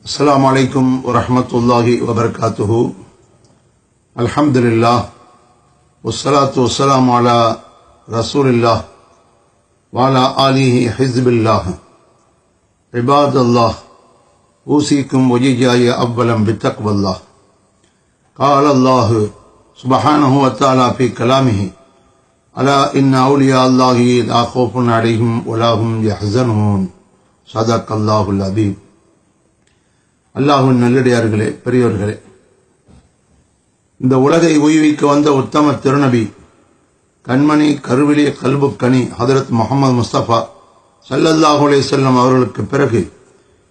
السلام عليكم ورحمة الله وبركاته. الحمد لله والصلاة والسلام على رسول الله وعلى آله حزب الله. عباد الله أوصيكم وجيجاي أولا بتقوى الله. قال الله سبحانه وتعالى في كلامه ألا إن أولياء الله لا خوف عليهم ولا هم يحزنون. صدق الله العظيم. அல்லாஹ்வின் நல்லடியார்களே பெரியோர்களே. இந்த உலகை உய்விக்க வந்த உத்தம திருநபி கண்மணி கருவிலிய கல்புக்கனி ஹதரத் முகமது முஸ்தபா சல்லல்லாஹுலே செல்லம் அவர்களுக்கு பிறகு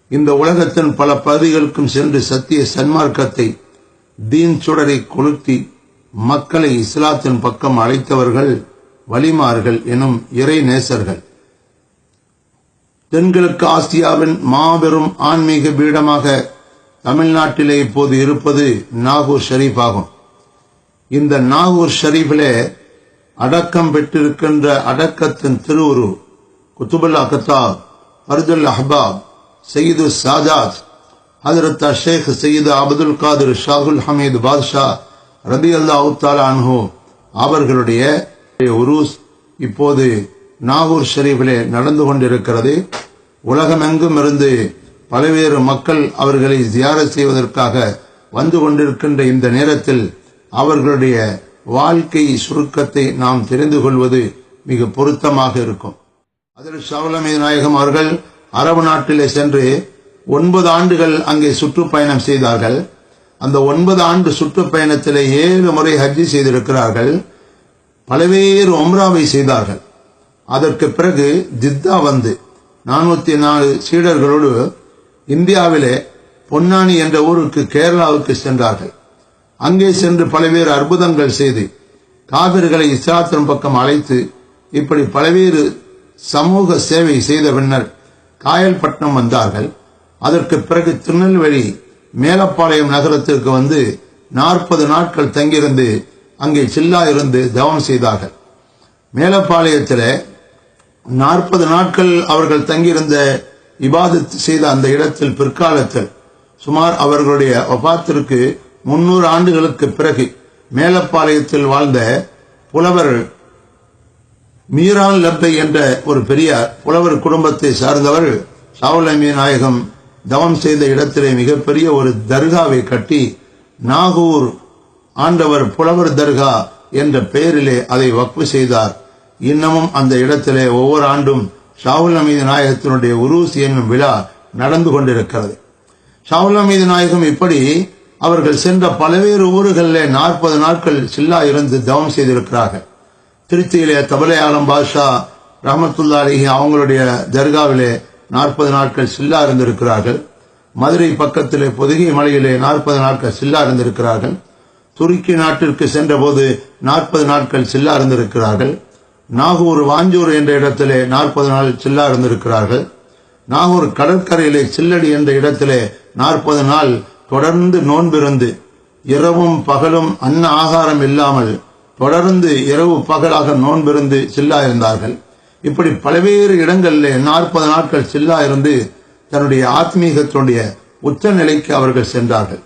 இந்த உலகத்தின் பல பகுதிகளுக்கும் சென்று சத்திய சன்மார்க்கத்தை தீன் சுடரை கொளுத்தி மக்களை இஸ்லாத்தின் பக்கம் அழைத்தவர்கள் வலிமார்கள் எனும் இறை நேசர்கள். தென்கிழக்கு ஆசியாவின் மாபெரும் ஆன்மீக பீடமாக தமிழ்நாட்டிலே இப்போது இருப்பது நாகூர் ஷரீப் ஆகும் இந்த நாகூர் ஷரீஃபிலே அடக்கம் பெற்றிருக்கின்ற அடக்கத்தின் திருவுரு குத்துபுல்லா கத்தாப் ஃபர்துல் அஹ்பாப் சயீது சாஜாத் ஹதரத் ஷேக் சயீது அப்துல் காதிர் ஷாகுல் ஹமீது பாத்ஷா ரபி அல்லா அன்ஹு அவர்களுடைய உருஸ் இப்போது நாகூர் ஷெரீஃபிலே நடந்து கொண்டிருக்கிறது. உலகமெங்கும் இருந்து பல்வேறு மக்கள் அவர்களை தியார செய்வதற்காக வந்து கொண்டிருக்கின்ற இந்த நேரத்தில் அவர்களுடைய வாழ்க்கை சுருக்கத்தை நாம் தெரிந்து கொள்வது மிக பொருத்தமாக இருக்கும். அதில் ஷவுலமே நாயகம் அவர்கள் அரபு நாட்டிலே சென்று ஒன்பது ஆண்டுகள் அங்கே சுற்றுப்பயணம் செய்தார்கள். அந்த ஒன்பது ஆண்டு சுற்றுப்பயணத்திலே ஏழு முறை ஹஜ்ஜி செய்திருக்கிறார்கள். பல்வேறு ஒம்ராவை செய்தார்கள். அதற்கு பிறகு ஜித்தா வந்து நானூத்தி நாலு சீடர்களோடு இந்தியாவிலே பொன்னானி என்ற ஊருக்கு கேரளாவுக்கு சென்றார்கள். அங்கே சென்று பல்வேறு அற்புதங்கள் செய்து காவிர்களை இஸ்லாத்தின் பக்கம் அழைத்து இப்படி பல்வேறு சமூக சேவை செய்த பின்னர் காயல்பட்டினம் வந்தார்கள். அதற்கு பிறகு திருநெல்வேலி மேலப்பாளையம் நகரத்திற்கு வந்து நாற்பது நாட்கள் தங்கியிருந்து அங்கே சில்லா இருந்து தவம் செய்தார்கள். மேலப்பாளையத்தில் நாற்பது நாட்கள் அவர்கள் தங்கியிருந்த இபாதத் செய்த அந்த இடத்தில் பிற்காலத்தில் சுமார் அவர்களுடைய ஒபாத்திற்கு முன்னூறு ஆண்டுகளுக்கு பிறகு மேலப்பாளையத்தில் வாழ்ந்த புலவர் மீரான் லப்பை என்ற ஒரு பெரிய புலவர் குடும்பத்தை சார்ந்தவர் சாவலமி நாயகம் தவம் செய்த இடத்திலே மிகப்பெரிய ஒரு தர்காவை கட்டி நாகூர் ஆண்டவர் புலவர் தர்கா என்ற பெயரிலே அதை வக்ஃபு செய்தார். இன்னமும் அந்த இடத்திலே ஒவ்வொரு ஆண்டும் ஷாவுல் நமீது நாயகத்தினுடைய உருஸ் என்னும் விழா நடந்து கொண்டிருக்கிறது. ஷாவுல் நமீது நாயகம் இப்படி அவர்கள் சென்ற பல்வேறு ஊர்களில் நாற்பது நாட்கள் சில்லா இருந்து தவம் செய்திருக்கிறார்கள். திருச்சியிலே தபலை ஆலம் பாஷா ரஹமத்துல்லா அலிஹி அவங்களுடைய தர்காவிலே நாற்பது நாட்கள் சில்லா இருந்திருக்கிறார்கள். மதுரை பக்கத்திலே பொதுகை மலையிலே நாற்பது நாட்கள் சில்லா இருந்திருக்கிறார்கள். துருக்கி நாட்டிற்கு சென்றபோது நாற்பது நாட்கள் சில்லா இருந்திருக்கிறார்கள். நாகூர் வாஞ்சூர் என்ற இடத்திலே நாற்பது நாள் சில்லா இருந்திருக்கிறார்கள். நாகூர் கடற்கரையிலே சில்லடி என்ற இடத்திலே நாற்பது நாள் தொடர்ந்து நோன்பிருந்து இரவும் பகலும் அன்ன ஆகாரம் இல்லாமல் தொடர்ந்து இரவு பகலாக நோன்பிருந்து சில்லா இருந்தார்கள். இப்படி பல்வேறு இடங்களிலே நாற்பது நாட்கள் சில்லா இருந்து தன்னுடைய ஆத்மீகத்தினுடைய உச்ச நிலைக்கு அவர்கள் சென்றார்கள்.